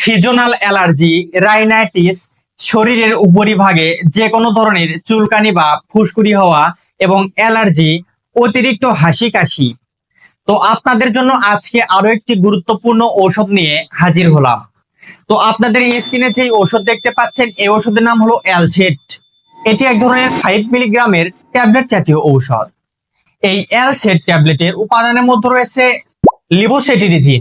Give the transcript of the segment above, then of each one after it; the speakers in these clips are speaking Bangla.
সিজনাল অ্যালার্জি রাইনাইটিস শরীরের উপরিভাগে যে কোনো ধরনের চুলকানি বা ফুসকুড়ি হওয়া এবং অ্যালার্জি অতিরিক্ত হাসি কাশি তো আপনাদের জন্য আজকে আরও একটি গুরুত্বপূর্ণ ঔষধ নিয়ে হাজির হলাম। তো আপনাদের স্ক্রিনে যে ঔষধ দেখতে পাচ্ছেন, এই ওষুধের নাম হলো অ্যালসেট এটি এক ধরনের ফাইভ মিলিগ্রামের ট্যাবলেট জাতীয় ঔষধ। এই অ্যালসেট ট্যাবলেটের উপাদানের মধ্যে রয়েছে লিবোসেটিরিজিন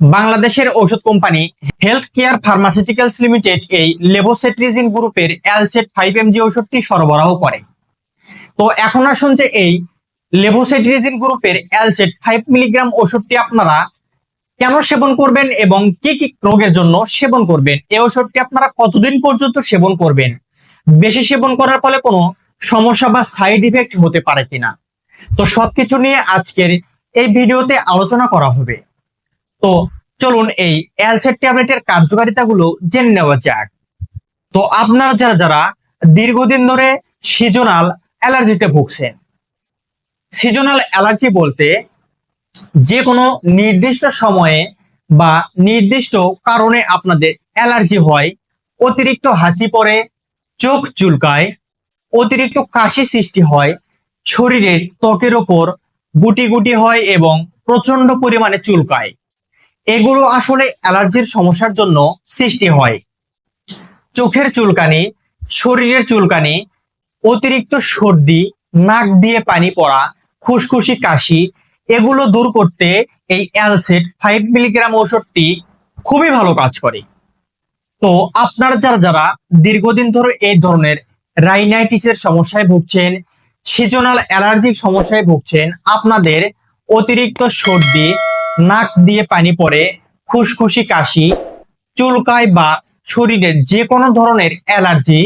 বাংলাদেশের ঔষধ company health care pharmaceuticals limited এই লেবোসেট্রিজিন গ্রুপের অ্যালচেট ফাইভ এমজি ওষুধটি সরবরাহ করে। তো এখন আসুন যে এই লেবোসেট্রিজিন গ্রুপের অ্যালচেট ফাইভ মিলিগ্রাম ওষুধটি আপনারা কেন সেবন করবেন এবং কি কি রোগের জন্য সেবন করবেন? এই ওষুধটি আপনারা কতদিন পর্যন্ত সেবন করবেন? বেশি সেবন করার ফলে কোনো সমস্যা বা সাইড ইফেক্ট হতে পারে কিনা? তো সবকিছু নিয়ে আজকের এই ভিডিওতে আলোচনা করা হবে। তো চলুন এই অ্যালসেট ট্যাবলেটের কার্যকারিতাগুলো জেনে নেওয়া যাক। তো আপনারা যারা যারা দীর্ঘদিন ধরে সিজনাল অ্যালার্জিতে ভুগছেন সিজনাল অ্যালার্জি বলতে যে কোনো নির্দিষ্ট সময়ে বা নির্দিষ্ট কারণে আপনাদের অ্যালার্জি হয়, অতিরিক্ত হাসি পড়ে, চোখ চুলকায়, অতিরিক্ত কাশি সৃষ্টি হয়, শরীরের ত্বকের ওপর গুটি গুটি হয় এবং প্রচণ্ড পরিমাণে চুলকায়। এগুলো আসলে অ্যালার্জির সমস্যার জন্য সৃষ্টি হয়। চোখের চুলকানি, শরীরের চুলকানি, অতিরিক্ত সর্দি, নাক দিয়ে পানি পড়া খুশখুশি কাশি, এগুলো দূর করতে এই অ্যালসেট ফাইভ মিলিগ্রাম ওষুধটি খুবই ভালো কাজ করে। তো আপনারা যারা যারা দীর্ঘদিন ধরে এই ধরনের রাইনাইটিসের সমস্যায় ভুগছেন, সিজনাল অ্যালার্জির সমস্যায় ভুগছেন, আপনাদের অতিরিক্ত সর্দি নাক দিয়ে পানি পড়ে, খুশখুশি কাশি, চুলকায় বা শরীরের যে কোনো ধরনের অ্যালার্জি,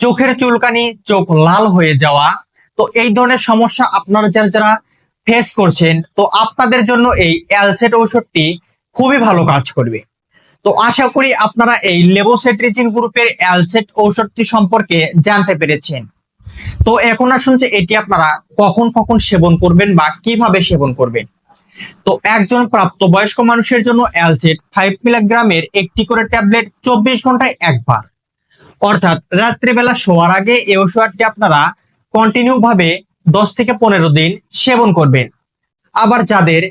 চোখের চুলকানি, চোখ লাল হয়ে যাওয়া। তো এই ধরনের সমস্যা আপনারা যারা যারা ফেস করছেন, তো আপনাদের জন্য এই অ্যালসেট ঔষধটি খুবই ভালো কাজ করবে। তো আশা করি আপনারা এই লেবোসেট্রিজিন গ্রুপের অ্যালসেট ঔষধটি সম্পর্কে জানতে পেরেছেন। তো এখন আসুন যে এটি আপনারা কখন কখন সেবন করবেন বা কীভাবে সেবন করবেন। তো একজন প্রাপ্তবয়স্ক মানুষের জন্য অ্যালসেট ফাইভ মিলিগ্রামের একটি করে ট্যাবলেট চব্বিশ ঘন্টায় একবার। অর্থাৎ রাত্রিবেলা শোয়ার আগে এই ওষুধটি আপনারা কন্টিনিউ ভাবে দশ থেকে পনেরো দিন সেবন করবেন। আবার যাদের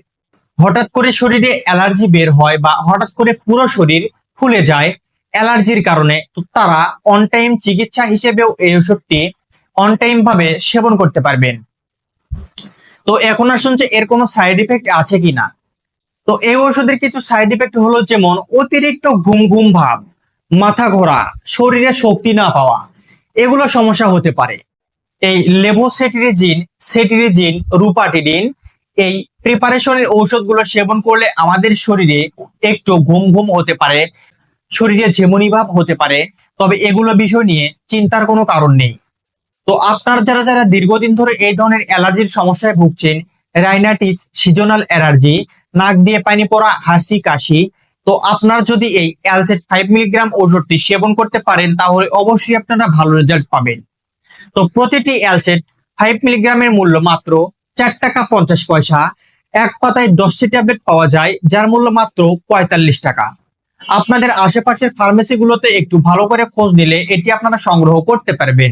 হঠাৎ করে শরীরে অ্যালার্জি বের হয় বা হঠাৎ করে পুরো শরীর ফুলে যায় অ্যালার্জির কারণে, তো তারা অন টাইম চিকিৎসা হিসেবেও এই ওষুধটি অন টাইম ভাবে সেবন করতে পারবেন। তো এখন আসুন যে এর কোনো সাইড ইফেক্ট আছে কিনা। তো এই ওষুধের কিছু সাইড ইফেক্ট হলো যেমন অতিরিক্ত ঘুম ঘুম ভাব, মাথা ঘোরা, শরীরে শক্তি না পাওয়া, এগুলো সমস্যা হতে পারে। এই লেভোসেটিরিজিন সেটিরিজিন রুপাটিডিন এই প্রিপারেশনের ঔষধগুলো সেবন করলে আমাদের শরীরে একটু ঘুম ঘুম হতে পারে, শরীরে ঝেমনি ভাব হতে পারে। তবে এগুলো বিষয় নিয়ে চিন্তার কোনো কারণ নেই। তো আপনার যারা যারা দীর্ঘদিন ধরে এই ধরনের অ্যালার্জির সমস্যায় ভুগছেন রাইনাইটিস সিজনাল অ্যালার্জি নাক দিয়ে পানি পড়া, হাসি, কাশি, তো আপনার যদি এই অ্যালসেট ফাইভ মিলিগ্রাম ওষুধটি সেবন করতে পারেন, তাহলে অবশ্যই আপনারা ভালো রেজাল্ট পাবেন। তো প্রতিটি অ্যালসেট ফাইভ মিলিগ্রামের মূল্য মাত্র চার টাকা পঞ্চাশ পয়সা, এক পাতায় দশটি ট্যাবলেট পাওয়া যায়, যার মূল্য মাত্র পঁয়তাল্লিশ টাকা। আপনাদের আশেপাশের ফার্মেসিগুলোতে একটু ভালো করে খোঁজ নিলে এটি আপনারা সংগ্রহ করতে পারবেন।